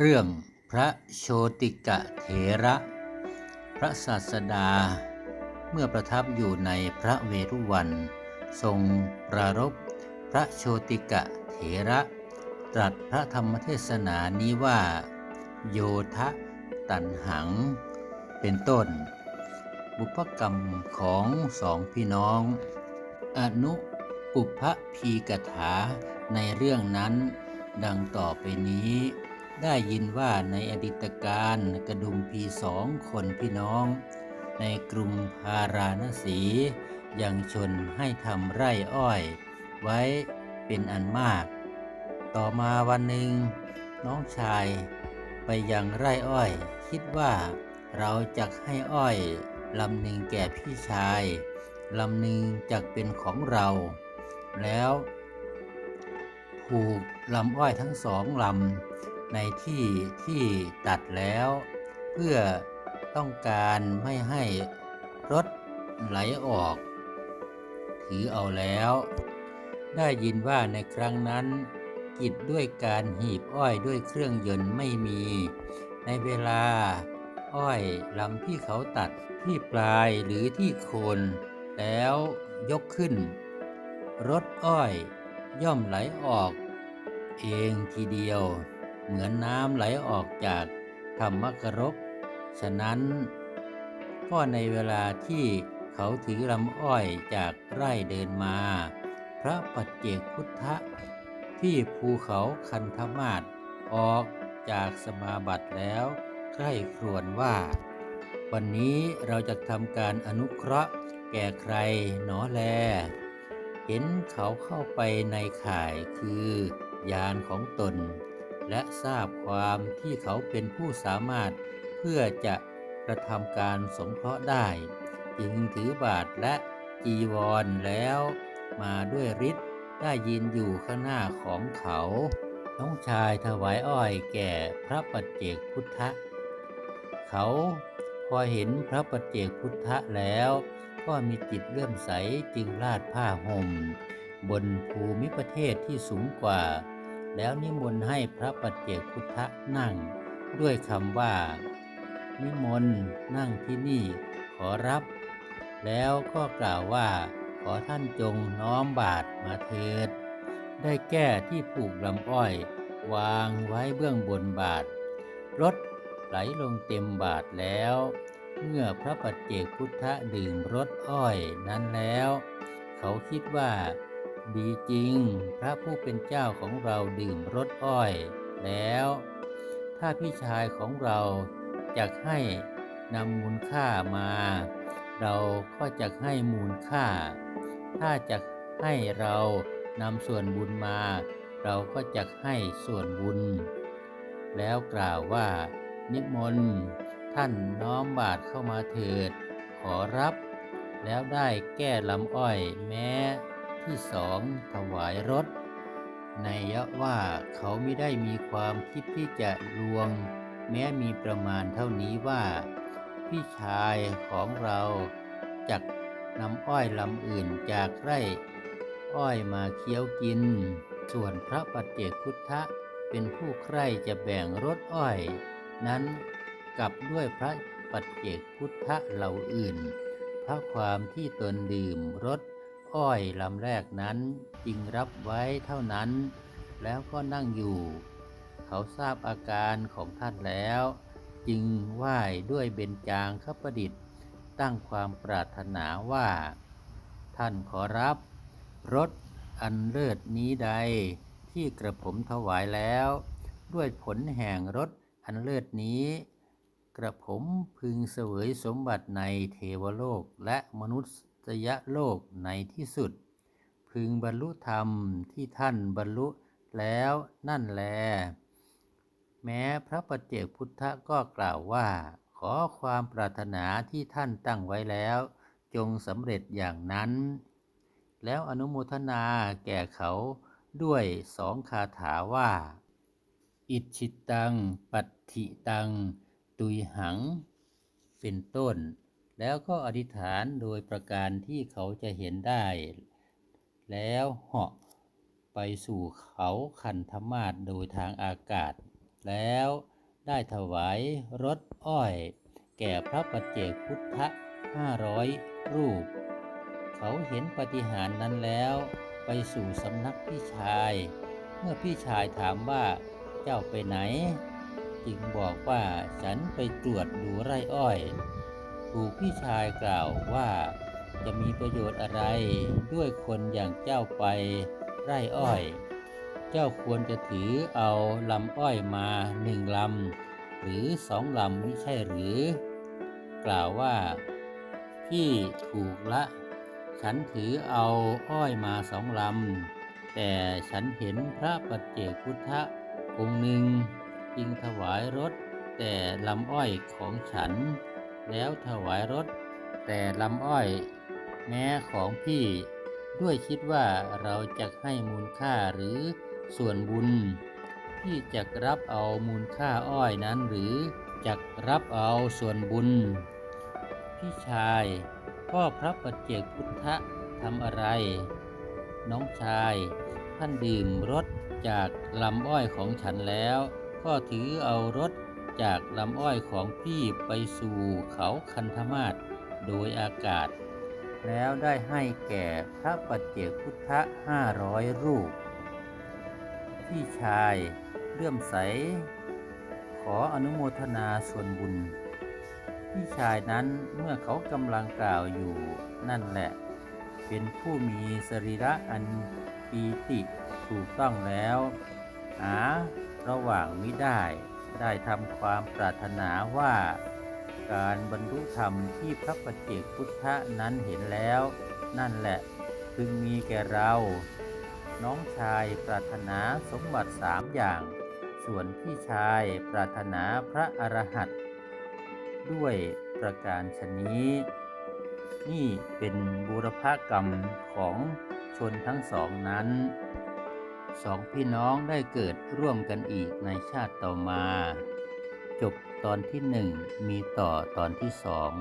เรื่องพระโชติกะเถระ พระศาสดา เมื่อประทับอยู่ในพระเวรุวัน ทรงปรารภพระโชติกะเถระ ตรัสพระธรรมเทศนานี้ว่า โยทะตันหัง เป็นต้น บุพกรรมของสองพี่น้อง อนุปุพพีกถาในเรื่องนั้นดังต่อไปนี้ ได้ยินว่าในอดีตการกระดุมพีสองคนพี่น้อง ในกรุงพาราณสียังชนให้ทำไร่อ้อย ไว้เป็นอันมาก ต่อมาวันหนึ่ง น้องชายไปยังไร่อ้อย คิดว่าเราจะให้อ้อยลำหนึ่งแก่พี่ชายลำหนึ่งจะเป็นของเรา แล้ว ผูกลำอ้อยทั้งสองลำ ในที่ที่ตัดแล้ว เพื่อต้องการไม่ให้รถไหลออก ถือเอาแล้ว ได้ยินว่าในครั้งนั้นกิจด้วยการหีบอ้อยด้วยเครื่องยนต์ไม่มี ในเวลา อ้อยลำที่เขาตัดที่ปลายหรือที่โคน แล้วยกขึ้น รถอ้อยย่อมไหลออก เองทีเดียว เหมือนน้ำไหลออกจากธรรมกรก ฉะนั้น ก็ในเวลาที่เขาถือลำอ้อยจากไร่เดินมา พระปัจเจกพุทธะ ที่ภูเขาคันธมาศออกจากสมาบัติแล้วใคร่ครวญว่า วันนี้เราจะทำการอนุเคราะห์แก่ใครหนอแล เห็นเขาเข้าไปในข่ายคือยานของตน และทราบความที่เขาเป็นผู้สามารถเพื่อจะกระทำการสงเคราะห์ได้ จึงถือบาทและจีวรแล้วมาด้วยฤทธิ์ได้ยินอยู่ข้างหน้าของเขา น้องชายถวายอ้อยแก่พระปัจเจกพุทธะ เขาพอเห็นพระปัจเจกพุทธะแล้ว ก็มีจิตเลื่อมใสจึงลาดผ้าห่ม บนภูมิประเทศที่สูงกว่า แล้วนิมนต์ให้พระปัจเจกพุทธะนั่ง ด้วยคำว่า นิมนต์นั่งที่นี่ขอรับ แล้วก็กล่าวว่าขอท่านจงน้อมบาทมาเถิด ได้แก้ที่ผูกลำอ้อย วางไว้เบื้องบนบาทรถไหลลงเต็มบาทแล้ว เมื่อพระปัจเจกพุทธะดื่มรสอ้อยนั้นแล้ว เขาคิดว่า ดีจริง พระผู้เป็นเจ้าของเราดื่มรสอ้อย แล้ว ถ้าพี่ชายของเราจะให้นำมูลค่ามา เราก็จะให้มูลค่า ถ้าจะให้เรานำส่วนบุญมา เราก็จะให้ส่วนบุญ แล้วกล่าวว่า นิมนต์ท่านน้อมบาทเข้ามาเถิด ขอรับ แล้วได้แก้ลำอ้อยแม้ ที่สองถวายรถ ในยะว่าเขาไม่ได้มีความคิดที่จะลวง แม้มีประมาณเท่านี้ว่า พี่ชายของเราจักนำอ้อยลำอื่นจากไร่อ้อยมาเคี้ยวกิน ส่วนพระปัจเจกพุทธะเป็นผู้ใคร่จะแบ่งรถอ้อย นั้นกับด้วยพระปัจเจกพุทธะเหล่าอื่นเพราะความที่ตนดื่มรถ อ้อยลำแรกนั้นจึงรับไว้เท่านั้น แล้วก็นั่งอยู่ เขาทราบอาการของท่านแล้ว จึงไหว้ด้วยเบญจางคประดิษฐ์ ตั้งความปรารถนาว่า ท่านขอรับรถอันเลิศนี้ใดที่กระผมถวายแล้ว ด้วยผลแห่งรถอันเลิศนี้ กระผมพึงเสวยสมบัติในเทวโลกและมนุษย์ โลกในที่สุด พึงบรรลุธรรมที่ท่านบรรลุแล้วนั่นแล แม้พระปัจเจกพุทธก็กล่าวว่า ขอความปรารถนาที่ท่านตั้งไว้แล้ว จงสำเร็จอย่างนั้น แล้วอนุโมทนาแก่เขาด้วยสองคาถาว่า อิชิตัง ปัตถิตัง ตุยหัง เป็นต้น แล้วก็อธิษฐานโดยประการที่เขาจะเห็นได้ แล้วเหาะไปสู่เขาคันธมาศโดยทางอากาศ แล้วได้ถวายรถอ้อย แก่พระปัจเจกพุทธห้าร้อยรูป เขาเห็นปฏิหารนั้นแล้วไปสู่สำนักพี่ชาย เมื่อพี่ชายถามว่าเจ้าไปไหน จึงบอกว่าฉันไปตรวจดูไร่อ้อย ถูกพี่ชายกล่าวว่าจะมีประโยชน์อะไรด้วยคนอย่างเจ้าไปไร่อ้อย เจ้าควรจะถือเอาลำอ้อยมาหนึ่งลำหรือสองลำไม่ใช่หรือ กล่าวว่าพี่ถูกละ ฉันถือเอาอ้อยมาสองลำแต่ฉันเห็นพระปัจเจกพุทธองค์หนึ่งจึงถวายรถแต่ลำอ้อยของฉัน แล้วถวายรถ แต่ลำอ้อย แม้ของพี่ ด้วยคิดว่าเราจะให้มูลค่าหรือส่วนบุญ พี่จะรับเอามูลค่าอ้อยนั้นหรือจะรับเอาส่วนบุญ พี่ชายพ่อพระปัจเจกพุทธทำอะไร น้องชายท่านดื่มรถจากลำอ้อยของฉันแล้ว ก็ถือเอารถ จากลำอ้อยของพี่ไปสู่เขาคันธมาศโดยอากาศ แล้วได้ให้แก่พระปัจเจกพุทธห้าร้อยรูป พี่ชายเลื่อมใส ขออนุโมทนาส่วนบุญ พี่ชายนั้นเมื่อเขากำลังกล่าวอยู่นั่นแหละ เป็นผู้มีสรีระอันปีติถูกต้องแล้ว หาระหว่างไมิได้ ได้ทำความปรารถนาว่า การบรรลุธรรมที่พระปัจเจกพุทธนั้นเห็นแล้ว นั่นแหละพึงมีแก่เรา น้องชายปรารถนาสมบัติสามอย่าง ส่วนพี่ชายปรารถนาพระอรหันต์ด้วยประการชนี้ นี่เป็นบูรพกรรมของชนทั้งสองนั้น สองพี่น้องได้เกิดร่วมกันอีกในชาติต่อมา จบตอนที่หนึ่งมีต่อตอนที่สอง